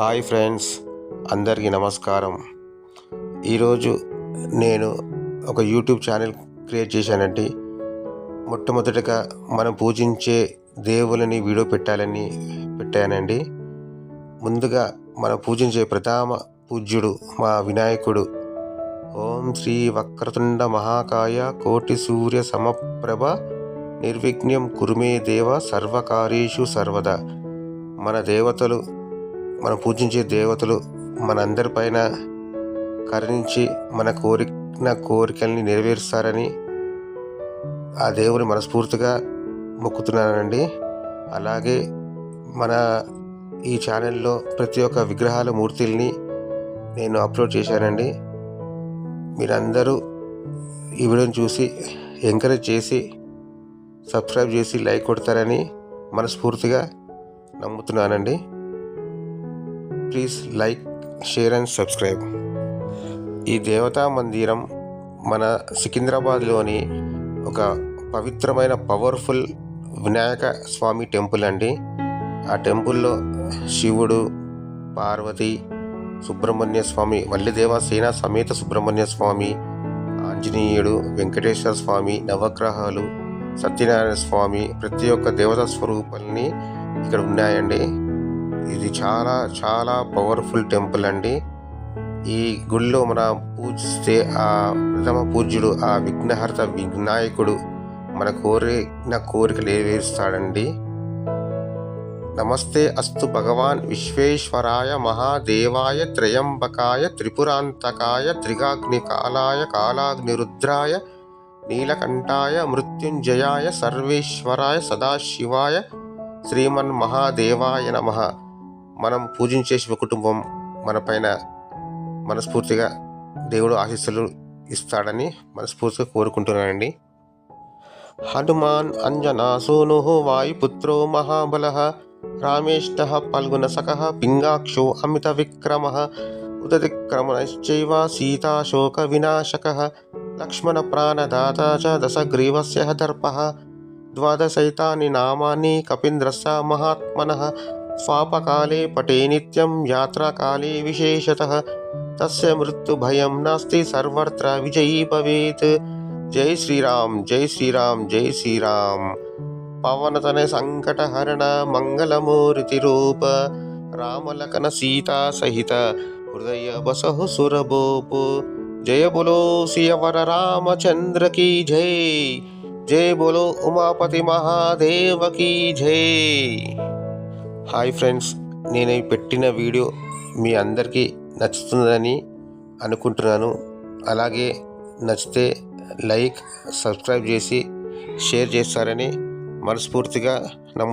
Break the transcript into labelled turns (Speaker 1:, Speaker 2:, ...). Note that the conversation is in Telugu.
Speaker 1: హాయ్ ఫ్రెండ్స్ అందరికీ నమస్కారం. ఈరోజు నేను ఒక యూట్యూబ్ ఛానల్ క్రియేట్ చేశానండి. మొట్టమొదటగా మనం పూజించే దేవులని వీడియో పెట్టాలని పెట్టానండి. ముందుగా మనం పూజించే ప్రథమ పూజ్యుడు మా వినాయకుడు. ఓం శ్రీ వక్రతుండ మహాకాయ కోటి సూర్య సమప్రభ నిర్విఘ్నం కురుమే దేవ సర్వకార్యేషు సర్వదా. మన దేవతలు మనం పూజించే దేవతలు మనందరిపైన కరుణించి మన కోరిన కోరికల్ని నెరవేరుస్తారని ఆ దేవుని మనస్ఫూర్తిగా మొక్కుతున్నానండి. అలాగే మన ఈ ఛానల్లో ప్రతి ఒక్క విగ్రహాల మూర్తుల్ని నేను అప్లోడ్ చేశానండి. మీరందరూ ఈ వీడియోని చూసి ఎంకరేజ్ చేసి సబ్స్క్రైబ్ చేసి లైక్ కొడతారని మనస్ఫూర్తిగా నమ్ముతున్నానండి. Please like share and subscribe. ఈ దేవతా మందిరం మన సికింద్రాబాద్లోని ఒక పవిత్రమైన పవర్ఫుల్ వినాయక స్వామి టెంపుల్ అండి. ఆ టెంపుల్లో శివుడు పార్వతి సుబ్రహ్మణ్య స్వామి వల్లిదేవ సేన సమేత సుబ్రహ్మణ్య స్వామి ఆంజనేయుడు వెంకటేశ్వర స్వామి నవగ్రహాలు సత్యనారాయణ స్వామి ప్రతి ఒక్క దేవతా స్వరూపాలని ఇక్కడ ఉన్నాయండి. ఇది చాలా చాలా పవర్ఫుల్ టెంపుల్ అండి. ఈ గుడిలో మన పూజిస్తే ఆ ప్రథమ పూజ్యుడు ఆ విఘ్నహర్త వినాయకుడు మన కోరిన కోరికలు నెరవేరుస్తాడండి. నమస్తే అస్తు భగవాన్ విశ్వేశ్వరాయ మహాదేవాయ త్రయంబకాయ త్రిపురాంతకాయ త్రిగాగ్నికాలాయ కాలాగ్నిరుద్రాయ నీలకంఠాయ మృత్యుంజయాయ సర్వేశ్వరాయ సదాశివాయ శ్రీమన్ మహాదేవాయ నమ. మనం పూజించే శివ కుటుంబం మన పైన మనస్ఫూర్తిగా దేవుడు ఆశీస్సులు ఇస్తాడని మనస్ఫూర్తిగా కోరుకుంటున్నానండి. హనుమాన్ అంజనా సోను వాయుపుత్రో మహాబల రామేష్ట పల్గునసక పింగాక్షో అమిత విక్రమ ఉదతిక్రమణశ్చైవ సీతాశోక వినాశక లక్ష్మణ ప్రాణదాత చ దశగ్రీవస్య దర్ప ద్వాదశైతాని నామాని కపీంద్రస్య మహాత్మనः స్వాపకాలే పటే నిత్యం యాత్రాకాలే विशेषतः। తస్య మృత్యుభయం నాస్తి సర్వత్ర విజయీ భవేత్ జై శ్రీరామ్ జై శ్రీరామ్ జై శ్రీరామ్ పవనతన సంకటహరణ మంగళమూర్తి రూప రామలకన సీతా సహిత హృదయ బసహు సురభోపు జయ బులో సియవర రామచంద్ర కీ జై జయ బులో ఉమాపతి మహాదేవ కీ జై హాయ్ ఫ్రెండ్స్ నేను పెట్టిన వీడియో మీ అందరికీ నచ్చుతుందని అనుకుంటున్నాను. అలాగే నచ్చితే లైక్ సబ్స్క్రైబ్ చేసి షేర్ చేస్తారని మనస్ఫూర్తిగా నమ్ము